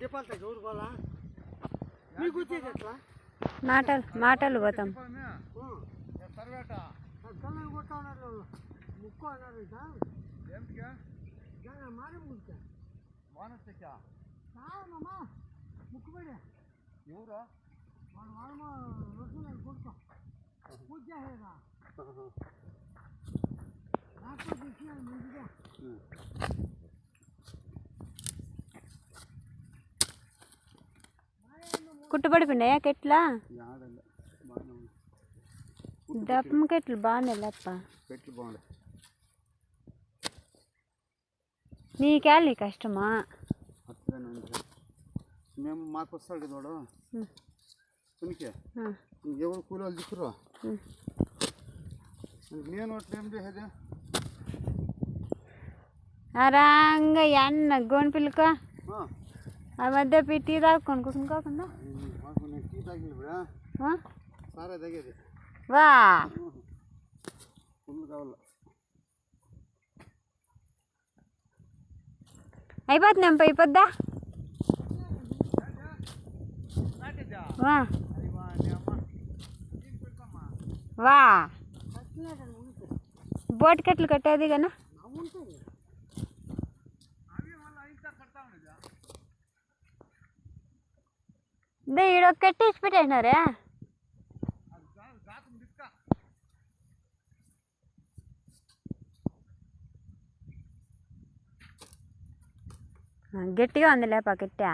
దీపాలతో ఎవరు పోలా మీకు వచ్చేది ఎట్లా మాటలు మాటలు పోతాం సర్వేట కళ్ళని కొట్టా ఉన్నారు ముక్కు అన్నారు ఇక ఏమిటిగా దాని మారి ముక్కు మానసిక చావమ్మా ముక్కు పడే ఎవరు వాడు వాళ్ళ రోజులు కొడుకో పూజ చేసేదా నాకు తెచ్చినాను కుట్టుబడిపోయినాయా కెట్లా ఆడలే బాగానే ఉంది దప్పం కెట్లు బాగున్నాయి లేప్ప పెట్లు బాగుండే నీకేళి కష్టమా అట్లనే ఉంది మేము మాకు వస్తాడు కదా వాడు ఉం. ఉనికి ఆ, ఎవరు కూలీలు దిక్కురు ఉం. నేను అట్లా ఏం చేసేది అరాంగ ఎన్న గోని పిల్లక ఆ, ఆ మధ్య పెట్టి తాగుకొని కూర్చుని మాకు వా. ఎంప అయిపోద్దా? వా. వా. బోట్ కట్లు కట్టేది కన్నా దే ఈడ కట్టేసి పెట్టేసినారే ఆ, గట్టిగా ఉంది లేపా కట్టా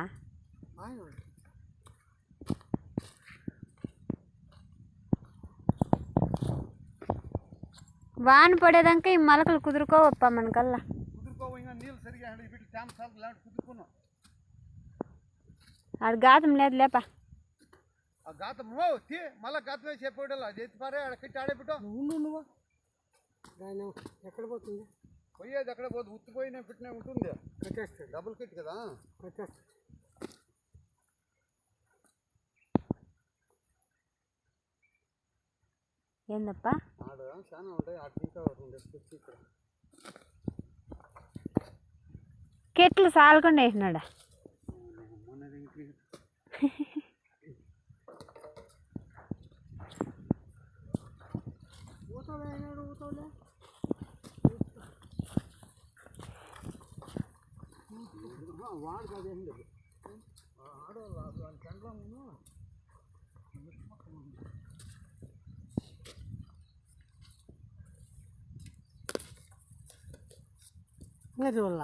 వాన పడేదాకా ఈ మొలకలు కుదురుకోవప్ప మనకల్లా కుదురుకోవు ఇంకా నీళ్ళు సరిగా హండి బిడ్డ ట్యామ్ సార్లు లాంటి కుదురుకున్నాం ఆడ గాతం లేదు లేపా. ఆ గాతం తీ మళ్ళా గాతం వేసి చెప్పాడు అది ఎత్తి పారే ఆడ కట్టి ఆడే బిడ్డ ఉండు నువ్వు దాని ఎక్కడ పోతుంది? పోయేది అక్కడ పోదు? ఉత్తిపోయినా పెట్టినా ఉంటుంది. కట్టేస్తాడు డబుల్ కిట్ కదా? కట్టేస్తాడు ఏందప్ప? ఆడ చాలా ఉంటాయి. ఆడ ఇంకా ఇక్కడ. కెట్లు సాలకుండా వేసినాడా? వాడు కాదు ఏం లేదు ఆడవాళ్ళు కండ్లో లేదు వాళ్ళ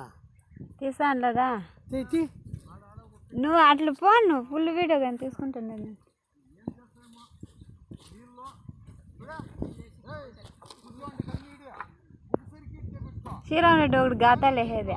తీసాను లేదా తెచ్చి నువ్వు అట్లా పో నువ్వు ఫుల్ వీడియో కానీ తీసుకుంటున్నాను నేను. శ్రీరామ్ రెడ్డి ఒకటి గాతాలు వేసేదే.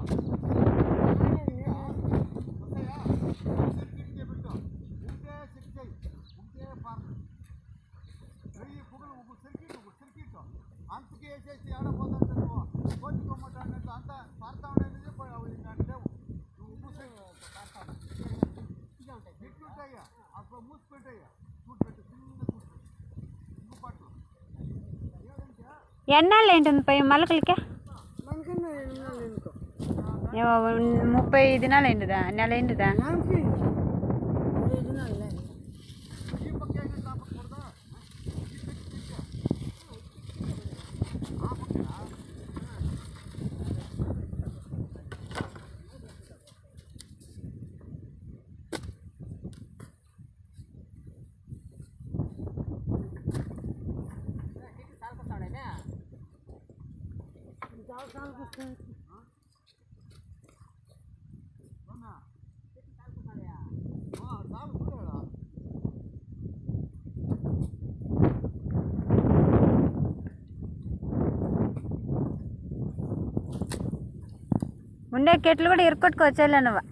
పెట్టుకుంటాయ్యా అప్పుడు మూసి పెట్టయ్యా చూసి పెట్టు చిన్న చూసి పెట్టు ఇంకో పట్టు ఎన్నాళ్ళు ఏంటుంది పై మొలకలకే మనకన్నా ఉన్నాను ఎందుకో ఏమో ముప్పై దినాలు అయిందిదా నెల అయిందిదా ఉండే కెట్లు కూడా ఇరుక్కొట్టుకోవచ్చేలే నువ్వు.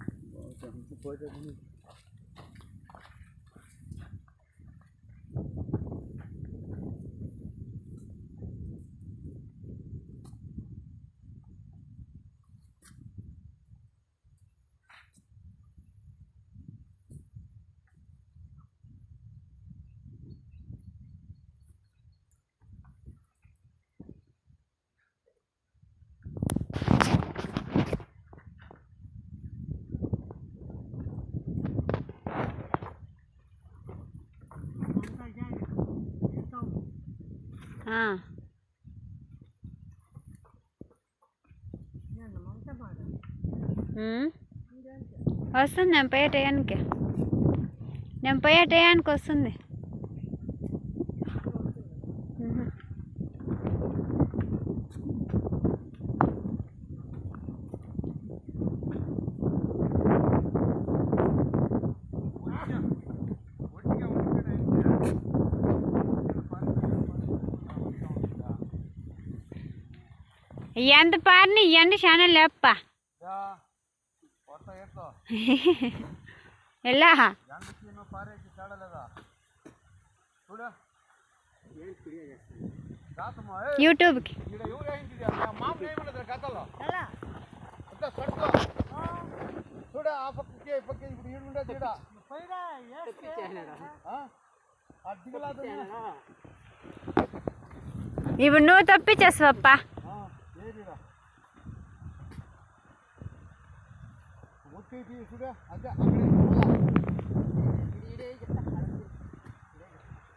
వస్తుంది నేను పోయే టయానికి. నేను పోయే టయానికి వస్తుంది. ఎంత పారిన ఇవ్వండి చాలా లేప్ప ఎలా? యూట్యూబ్కి. చూడ ఆ పక్కకి పక్కకి ఇప్పుడు ఈడు ఉండే చూడ అడ్డిగలాదు ఇప్పుడు నువ్వు తప్పించేస్తావప్ప.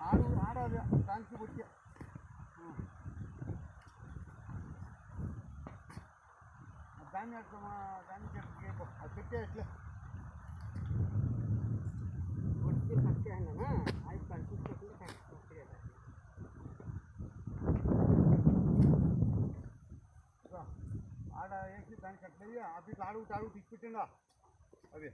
ಆಡು ಆಡೋದು ಕಾಂಚಿ ಬುಟ್ಟಿ ಧಾನ್ಯ ಧಾನ್ಯ ಅಕ್ಕೇ ಇಟ್ಲೆ ಬುಟ್ಟಿ ಕಟ್ಟೆ ಹಣ್ಣನ ಆಯ್ತು ಕಾಂಚಿ ಆಡ ಏಸಿ ಧಾನ್ಯ ಕಟ್ಟಲಿ ಅದು ಆಡು ಆಡು ಇಟ್ಬಿಟ್ಟಿಂದ Muy bien.